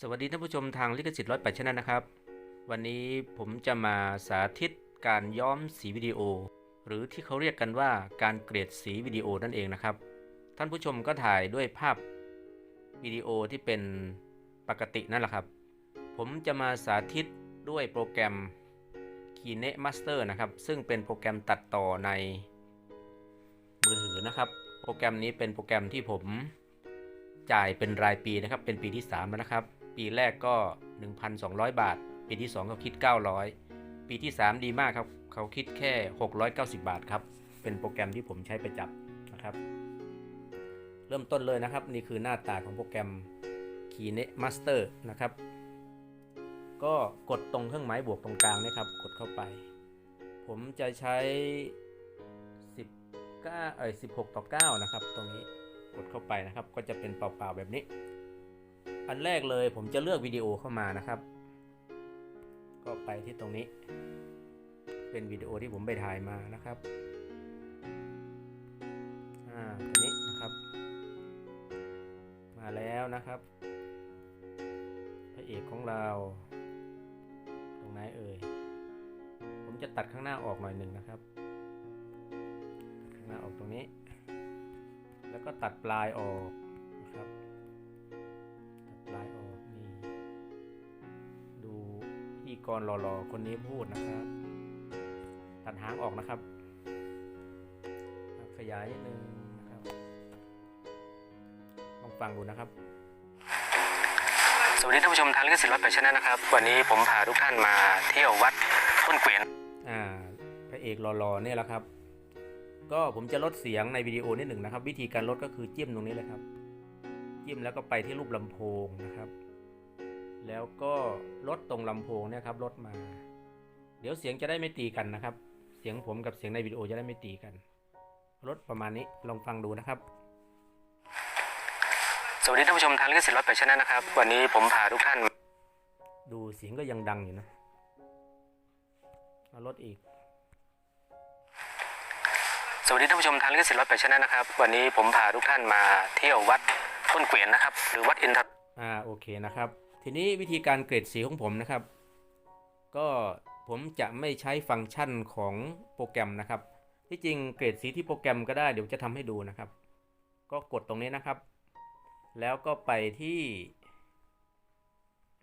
สวัสดีท่านผู้ชมทางลิขสิทธิ์ร้อยแปดชนะนะครับ วันนี้ผมจะมาสาธิตการย้อมสีวิดีโอ หรือที่เขาเรียกกันว่าการเกรดสีวิดีโอนั่นเองนะครับ ท่านผู้ชมก็ถ่ายด้วยภาพวิดีโอที่เป็นปกตินั่นแหละครับ ผมจะมาสาธิตด้วยโปรแกรม KineMaster นะครับ ซึ่งเป็นโปรแกรมตัดต่อในมือถือนะครับ โปรแกรมนี้เป็นโปรแกรมที่ผมจ่ายเป็นรายปีนะครับ เป็นปีที่3แล้วนะครับ ปีแรกก็ 1,200 บาท ปีที่ 2 เขาคิด 900 ปีที่ 3 ดีมากครับเขาคิดแค่ 690 บาทครับ เป็นโปรแกรมที่ผมใช้ประจำนะครับ เริ่มต้นเลยนะครับ นี่คือหน้าตาของโปรแกรม KineMaster นะครับ ก็กดตรงเครื่องหมายบวกตรงกลางนะครับ กดเข้าไป ผมจะใช้ 19เอ้ย16 ต่อ 9 นะครับ ตรงนี้กดเข้าไปนะครับ ก็จะเป็นเปล่าๆแบบนี้ อันแรกเลยผมจะเลือกวิดีโอเข้ามานะครับ ก็ไปที่ตรงนี้ เป็นวิดีโอที่ผมไปถ่ายมานะครับอ่าตัวนี้นะครับ มาแล้วนะครับพระเอกของเรา ตรงไหนเอ่ยผมจะตัดข้างหน้าออกหน่อยหนึ่งนะครับข้างหน้าออกตรงนี้ แล้วก็ตัดปลายออก กรหล่อๆคนนี้พูดนะครับ ตัดหางออกนะครับ ขยายนิดนึงนะครับลองฟังดูนะครับ สวัสดีท่านผู้ชมทางลิขสิทธิ์ร้อยแปดชนะครับ วันนี้ผมพาทุกท่านมาเที่ยววัดต้นเกวียนอ่าพระเอกหล่อๆเนี่ยแหละครับ ก็ผมจะลดเสียงในวิดีโอนิดหนึ่งนะครับ วิธีการลดก็คือจิ้มตรงนี้เลยครับ จิ้มแล้วก็ไปที่รูปลำโพงนะครับ แล้วก็ลดตรงลำโพงเนี่ยครับลดมา เดี๋ยวเสียงจะได้ไม่ตีกันนะครับ เสียงผมกับเสียงในวิดีโอจะได้ไม่ตีกันลดประมาณนี้ลองฟังดูนะครับ สวัสดีท่านผู้ชมทางลิขสิทธิ์ร้อยแปดชนะครับ วันนี้ผมพาทุกท่าน ดูเสียงก็ยังดังอยู่นะเอาลดอีก สวัสดีท่านผู้ชมทางลิขสิทธิ์ร้อยแปดชนะครับ วันนี้ผมพาทุกท่านมาเที่ยววัดต้นเกวียนนะครับ หรือวัดอินทรอ่าโอเคนะครับ ทีนี้วิธีการเกรดสีของผมนะครับ ก็ผมจะไม่ใช้ฟังก์ชันของโปรแกรมนะครับ ที่จริงเกรดสีที่โปรแกรมก็ได้เดี๋ยวจะทำให้ดูนะครับ ก็กดตรงนี้นะครับ แล้วก็ไปที่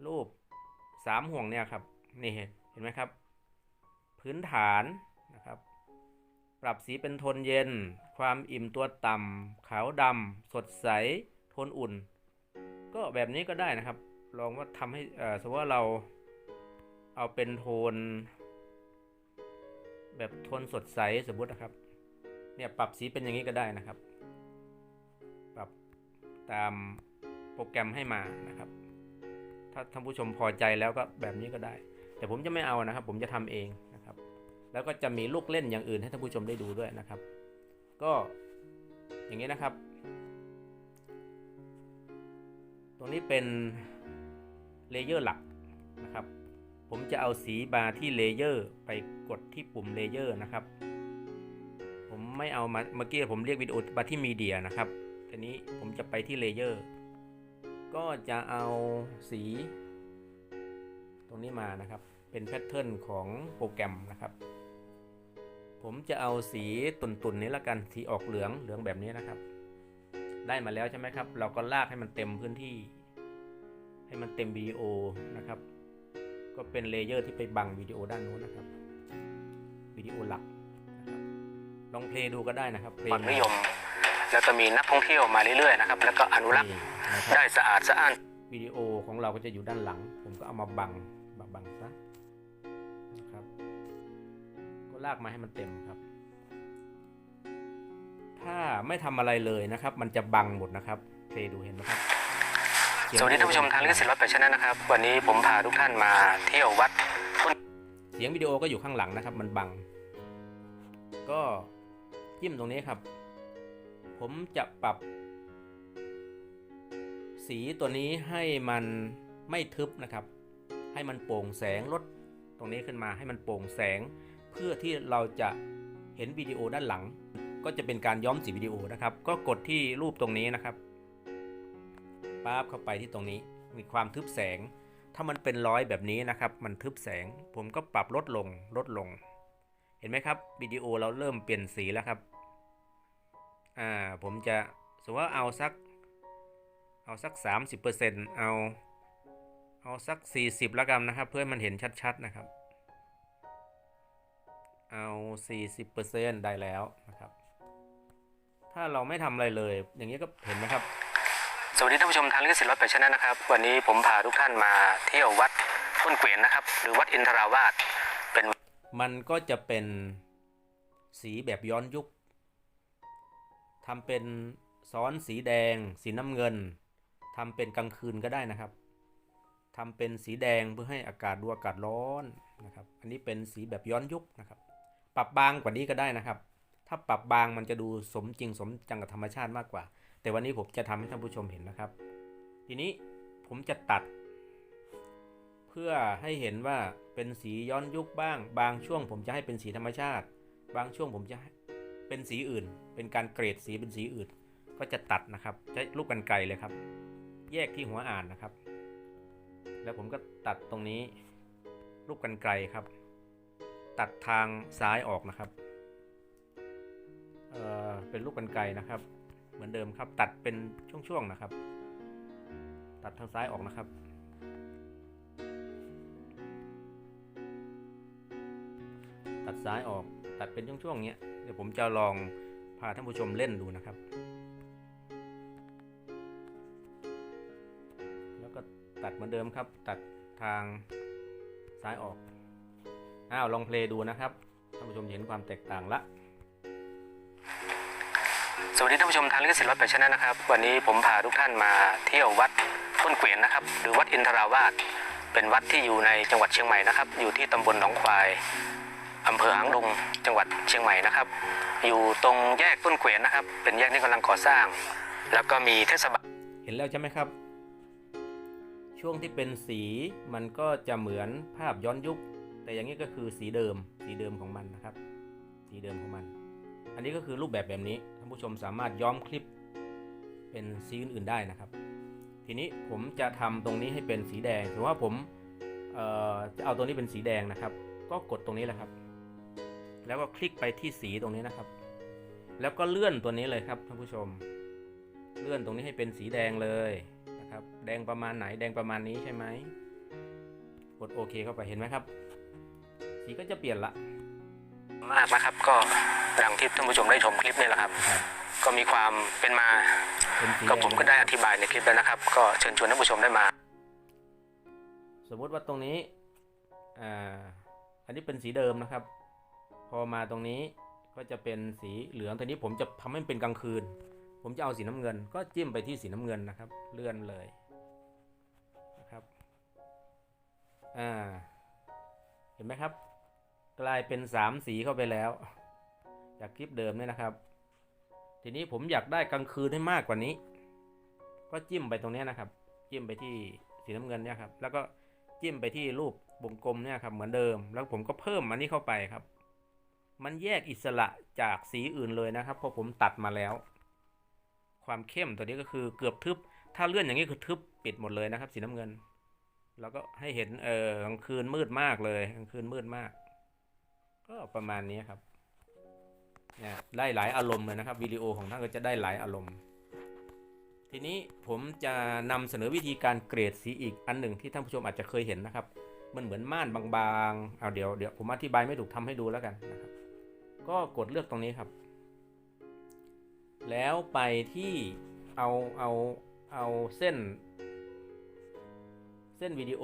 รูปสามห่วงเนี่ยครับนี่เห็นเห็นไหมครับ พื้นฐานนะครับ ปรับสีเป็นโทนเย็น ความอิ่มตัวต่ำขาวดำสดใส โทนอุ่น ก็แบบนี้ก็ได้นะครับ ลองว่าทำให้สมมติว่าเราเอาเป็นโทน แบบโทนสดใสสมมตินะครับ เนี่ยปรับสีเป็นอย่างนี้ก็ได้นะครับ ปรับตามโปรแกรมให้มานะครับ ถ้าท่านผู้ชมพอใจแล้วก็แบบนี้ก็ได้ แต่ผมจะไม่เอานะครับ ผมจะทำเองนะครับ แล้วก็จะมีลูกเล่นอย่างอื่นให้ท่านผู้ชมได้ดูด้วยนะครับ ก็อย่างนี้นะครับ ตรงนี้เป็น เลเยอร์หลักนะครับ ผมจะเอาสีมาที่เลเยอร์ไปกดที่ปุ่มเลเยอร์นะครับ ผมไม่เอามาเมื่อกี้ผมเรียกวิดีโอมาที่มีเดียนะครับทีนี้ผมจะไปที่เลเยอร์ก็จะเอาสี ตรงนี้มานะครับ เป็นแพทเทิร์นของโปรแกรมนะครับ ผมจะเอาสีตุ่นๆนี้ละกันสีออกเหลืองเหลืองแบบนี้นะครับ ได้มาแล้วใช่ไหมครับ เราก็ลากให้มันเต็มพื้นที่ เต็มวิดีโอนะครับ ก็เป็นเลเยอร์ที่ไปบังวิดีโอด้านนู้นนะครับวิดีโอหลักนะครับลองเพลย์ดูก็ได้นะครับเพลความงนิยม แล้วก็มีนักท่องเที่ยวมาเรื่อยๆนะครับ แล้วก็อนุรักษ์นี่นะครับได้สะอาดสะอ้านวิดีโอของเราก็จะอยู่ด้านหลัง ผมก็เอามาบังบังบังซะนะครับ ก็ลากมาให้มันเต็มครับ ถ้าไม่ทำอะไรเลยนะครับ มันจะบังหมดนะครับเพลย์ดูเห็นไหมครับ สวัสดีท่านผู้ชมทางลิขสิทธิ์ร้อยแปดชนะครับ วันนี้ผมพาทุกท่านมาเที่ยววัดต้นเสียงวิดีโอก็อยู่ข้างหลังนะครับ มันบัง ก็จิ้มตรงนี้ครับ ผมจะปรับ สีตัวนี้ให้มันไม่ทึบนะครับ ให้มันโปร่งแสงลดตรงนี้ขึ้นมาให้มันโปร่งแสง เพื่อที่เราจะเห็นวิดีโอด้านหลัง ก็จะเป็นการย้อมสีวิดีโอนะครับ ก็กดที่รูปตรงนี้นะครับ ปั๊บเข้าไปที่ตรงนี้ มีความทึบแสง ถ้ามันเป็นร้อยแบบนี้นะครับ มันทึบแสง ผมก็ปรับลดลงลดลง เห็นไหมครับวิดีโอเราเริ่มเปลี่ยนสีแล้วครับอ่าผมจะสมมติว่าเอาสักเอาสัก 30%เอาเอาสัก 40 แล้วกันนะครับ เพื่อให้มันเห็นชัดๆนะครับ เอา 40%ได้แล้วนะครับ ถ้าเราไม่ทำอะไรเลย อย่างนี้ก็เห็นไหมครับ สวัสดีท่านผู้ชมทางลิขสิทธิ์รถไปชนะนะครับ วันนี้ผมพาทุกท่านมาเที่ยววัดต้นเกวียนนะครับ หรือวัดอินทราวาสเป็นมันก็จะเป็นสีแบบย้อนยุคทำเป็นซ้อนสีแดง สีน้ำเงินทำเป็นกลางคืนก็ได้นะครับทำเป็นสีแดงเพื่อให้อากาศดูอากาศร้อนนะครับ อันนี้เป็นสีแบบย้อนยุคนะครับ ปรับบางกว่านี้ก็ได้นะครับ ถ้าปรับบางมันจะดูสมจริงสมจังกับธรรมชาติมากกว่า แต่วันนี้ผมจะทำให้ท่านผู้ชมเห็นนะครับ ทีนี้ผมจะตัด เพื่อให้เห็นว่าเป็นสีย้อนยุคบ้าง บางช่วงผมจะให้เป็นสีธรรมชาติ บางช่วงผมจะให้เป็นสีอื่น เป็นการเกรดสีเป็นสีอื่น ก็จะตัดนะครับใช้ลูกกันไกรเลยครับ แยกที่หัวอ่านนะครับ แล้วผมก็ตัดตรงนี้ลูกกันไกรครับ ตัดทางซ้ายออกนะครับเออเป็นลูกกันไกรนะครับ มือนเดิมครับ ตัดเป็นช่วงๆนะครับ ตัดทางซ้ายออกนะครับ ตัดซ้ายออกตัดเป็นช่วงๆเนี้ยเดี๋ยวผมจะลองพาท่านผู้ชมเล่นดูนะครับ แล้วก็ตัดเหมือนเดิมครับ ตัดทางซ้ายออกอ้าวลองเพลย์ดูนะครับท่านผู้ชมจะเห็นความแตกต่างละ วัสดีท่านผู้ชมทางลิขสิทธิ์รถไปชนะนะครับ วันนี้ผมพาทุกท่านมาเที่ยววัดต้นเกวียนนะครับ หรือวัดอินทราวาสเป็นวัดที่อยู่ในจังหวัดเชียงใหม่นะครับ อยู่ที่ตำบลหนองควายอำเภอหางดงจังหวัดเชียงใหม่นะครับ อยู่ตรงแยกต้นเกวียนนะครับ เป็นแยกที่กำลังก่อสร้าง แล้วก็มีเทศบาลเห็นแล้วใช่ไหมครับ ช่วงที่เป็นสีมันก็จะเหมือนภาพย้อนยุค แต่อย่างนี้ก็คือสีเดิม สีเดิมของมันนะครับ สีเดิมของมัน อันนี้ก็คือรูปแบบแบบนี้ท่านผู้ชมสามารถย้อมคลิปเป็นสีอื่นๆได้นะครับ ทีนี้ผมจะทำตรงนี้ให้เป็นสีแดงถือว่าผมจะเอาตัวนี้เป็นสีแดงนะครับ ก็กดตรงนี้แหละครับ แล้วก็คลิกไปที่สีตรงนี้นะครับ แล้วก็เลื่อนตัวนี้เลยครับท่านผู้ชม เลื่อนตรงนี้ให้เป็นสีแดงเลยนะครับ แดงประมาณไหนแดงประมาณนี้ใช่ไหมกดโอเคเข้าไปเห็นไหมครับ สีก็จะเปลี่ยนละ มากนะครับ ก็ดังที่ท่านผู้ชมได้ชมคลิปนี่แหละครับนะครับก็มีความเป็นมาเป็นสีก็แดงผมก็ได้อธิบายในคลิปแล้วนะครับ ก็เชิญชวนท่านผู้ชมได้มา สมมติว่าตรงนี้อ่าอันนี้เป็นสีเดิมนะครับ พอมาตรงนี้ก็จะเป็นสีเหลืองทีนี้ผมจะทำให้มันเป็นกลางคืน ผมจะเอาสีน้ำเงิน ก็จิ้มไปที่สีน้ำเงินนะครับ เลื่อนเลยนะครับอ่าเห็นไหมครับ กลายเป็นสามสีเข้าไปแล้ว จากคลิปเดิมเนี่ยนะครับ ทีนี้ผมอยากได้กลางคืนให้มากกว่านี้ ก็จิ้มไปตรงนี้นะครับ จิ้มไปที่สีน้ำเงินเนี่ยครับ แล้วก็จิ้มไปที่รูปวงกลมเนี่ยครับเหมือนเดิม แล้วผมก็เพิ่มอันนี้เข้าไปครับ มันแยกอิสระจากสีอื่นเลยนะครับ เพราะผมตัดมาแล้ว ความเข้มตัวนี้ก็คือเกือบทึบ ถ้าเลื่อนอย่างนี้คือทึบปิดหมดเลยนะครับ สีน้ำเงิน แล้วก็ให้เห็นเออกลางคืนมืดมากเลยกลางคืนมืดมาก ก็ประมาณนี้ครับเนี่ยได้หลายอารมณ์เลยนะครับวิดีโอของท่านก็จะได้หลายอารมณ์ ทีนี้ผมจะนำเสนอวิธีการเกรดสีอีกอันหนึ่งที่ท่านผู้ชมอาจจะเคยเห็นนะครับ มันเหมือนม่านบางๆเอาเดี๋ยวเดี๋ยวผมอธิบายไม่ถูกทำให้ดูแล้วกันนะครับ ก็กดเลือกตรงนี้ครับ แล้วไปที่เอาเอาเอาเส้น เส้นวิดีโอ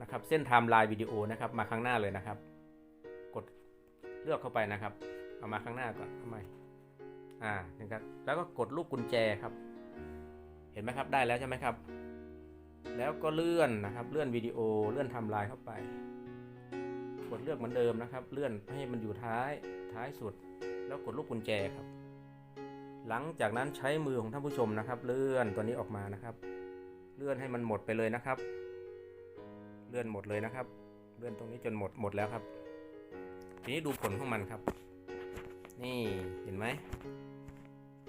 นะครับ เส้นไทม์ไลน์วิดีโอนะครับมาข้างหน้าเลยนะครับ เลือกเข้าไปนะครับ เอามาข้างหน้าก่อนทำไมอ่านะครับแล้วก็กดลูกกุญแจครับ เห็นไหมครับได้แล้วใช่ไหมครับ แล้วก็เลื่อนนะครับเลื่อนวิดีโอเลื่อนทม์ไลน์เข้าไป กดเลือกเหมือนเดิมนะครับ เลื่อนให้มันอยู่ท้ายท้ายสุด แล้วกดลูกกุญแจครับ หลังจากนั้นใช้มือของท่านผู้ชมนะครับ เลื่อนตัวนี้ออกมานะครับ เลื่อนให้มันหมดไปเลยนะครับ เลื่อนหมดเลยนะครับ เลื่อนตรงนี้จนหมดหมดแล้วครับ ทีนี้ดูผลของมันครับ นี่เห็นไหม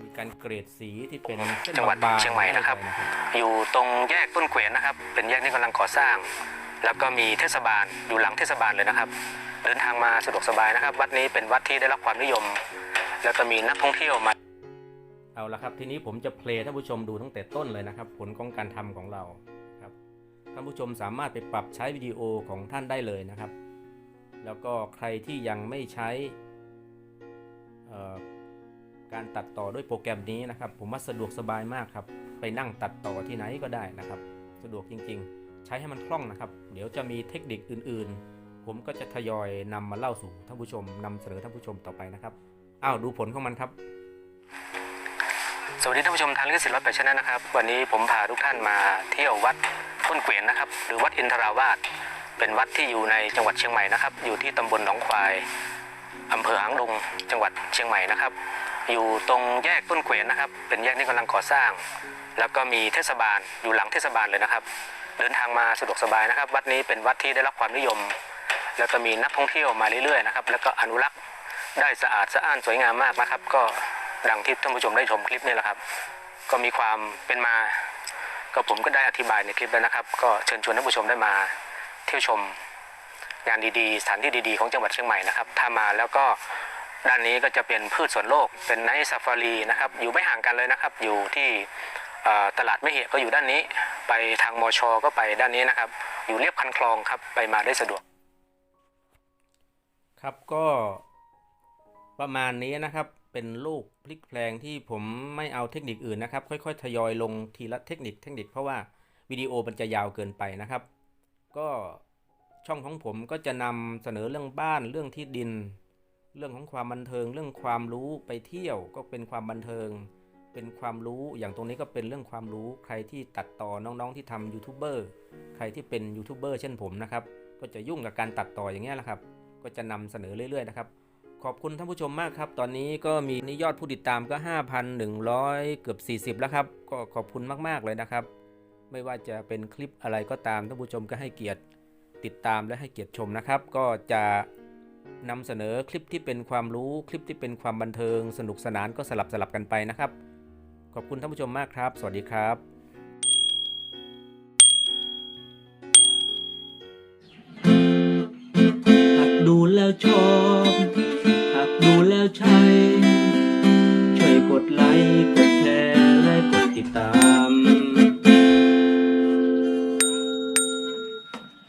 มีการเกรดสีที่เป็นเส้นจังหวัดบางๆเชียงใหม่นะครับได้เลยอยู่ตรงแยกต้นเกวียนนะครับ เป็นแยกที่กำลังก่อสร้าง แล้วก็มีเทศบาลอยู่หลังเทศบาลเลยนะครับ เดินทางมาสะดวกสบายนะครับ วัดนี้เป็นวัดที่ได้รับความนิยม แล้วก็มีนักท่องเที่ยวมาเอาละครับ ทีนี้ผมจะเพลย์ท่านผู้ชมดูตั้งแต่ต้นเลยนะครับ ผลของการทำของเราครับท่านผู้ชมสามารถไปปรับใช้วิดีโอของท่านได้เลยนะครับ แล้วก็ใครที่ยังไม่ใช้การตัดต่อด้วยโปรแกรมนี้นะครับ ผมว่าสะดวกสบายมากครับ ไปนั่งตัดต่อที่ไหนก็ได้นะครับ สะดวกจริงๆ ใช้ให้มันคล่องนะครับ เดี๋ยวจะมีเทคนิคอื่นๆ ผมก็จะทยอยนำมาเล่าสู่ท่านผู้ชมนำเสนอท่านผู้ชมต่อไปนะครับอ้าวดูผลของมันครับ สวัสดีท่านผู้ชมทางลิขสิทธิ์แปดชนะครับ วันนี้ผมพาทุกท่านมาเที่ยววัดต้นเกวียนนะครับ หรือวัดอินทราวาส เป็นวัดที่อยู่ในจังหวัดเชียงใหม่นะครับ อยู่ที่ตำบลหนองควายอำเภอหางดงจังหวัดเชียงใหม่นะครับ อยู่ตรงแยกต้นเกวียนนะครับ เป็นแยกที่กำลังก่อสร้าง แล้วก็มีเทศบาลอยู่หลังเทศบาลเลยนะครับ เดินทางมาสะดวกสบายนะครับ วัดนี้เป็นวัดที่ได้รับความนิยม แล้วก็มีนักท่องเที่ยวมาเรื่อยๆนะครับ แล้วก็อนุรักษ์ได้สะอาดสะอ้านสวยงามมากนะครับ ก็ดังที่ท่านผู้ชมได้ชมคลิปนี่แหละครับ ก็มีความเป็นมา ก็ผมก็ได้อธิบายในคลิปแล้วนะครับ ก็เชิญชวนท่านผู้ชมได้มา เที่ยวชมงานดีๆ สถานที่ดีๆ ของจังหวัดเชียงใหม่นะครับ ถ้ามาแล้วก็ด้านนี้ก็จะเป็นพืชสวนโลก เป็นไนท์ซาฟารีนะครับ อยู่ไม่ห่างกันเลยนะครับ อยู่ที่ตลาดไม่เหยก็อยู่ด้านนี้ ไปทางมชก็ไปด้านนี้นะครับ อยู่เรียบคันคลองครับ ไปมาได้สะดวก ครับก็ประมาณนี้นะครับ เป็นลูกพลิกแพลงที่ผมไม่เอาเทคนิคอื่นนะครับ ค่อยๆ ทยอยลงทีละเทคนิคเทคนิคเพราะว่าวิดีโอมันจะยาวเกินไปนะครับ ก็ช่องของผมก็จะนำเสนอเรื่องบ้านเรื่องที่ดิน เรื่องของความบันเทิง เรื่องความรู้ไปเที่ยวก็เป็นความบันเทิง เป็นความรู้อย่างตรงนี้ก็เป็นเรื่องความรู้ใครที่ตัดต่อน้องๆที่ทำยูทูบเบอร์ใครที่เป็นยูทูบเบอร์เช่นผมนะครับก็จะยุ่งกับการตัดต่ออย่างเงี้ยแหละครับ ก็จะนำเสนอเรื่อยๆนะครับขอบคุณท่านผู้ชมมากครับ ตอนนี้ก็มีนิยอดผู้ติดตามก็ 5,100 เกือบ 40 แล้วครับ ก็ขอบคุณมาก ๆ เลยนะครับ ไม่ว่าจะเป็นคลิปอะไรก็ตามท่านผู้ชมก็ให้เกียรติติดตามและให้เกียรติชมนะครับ ก็จะนำเสนอคลิปที่เป็นความรู้คลิปที่เป็นความบันเทิงสนุกสนานก็สลับสลับกันไปนะครับ ขอบคุณท่านผู้ชมมากครับ สวัสดีครับดูแล้วชอบหากดูแล้วใช่ ช่วยกดไลค์ กดแชร์ และกดติดตาม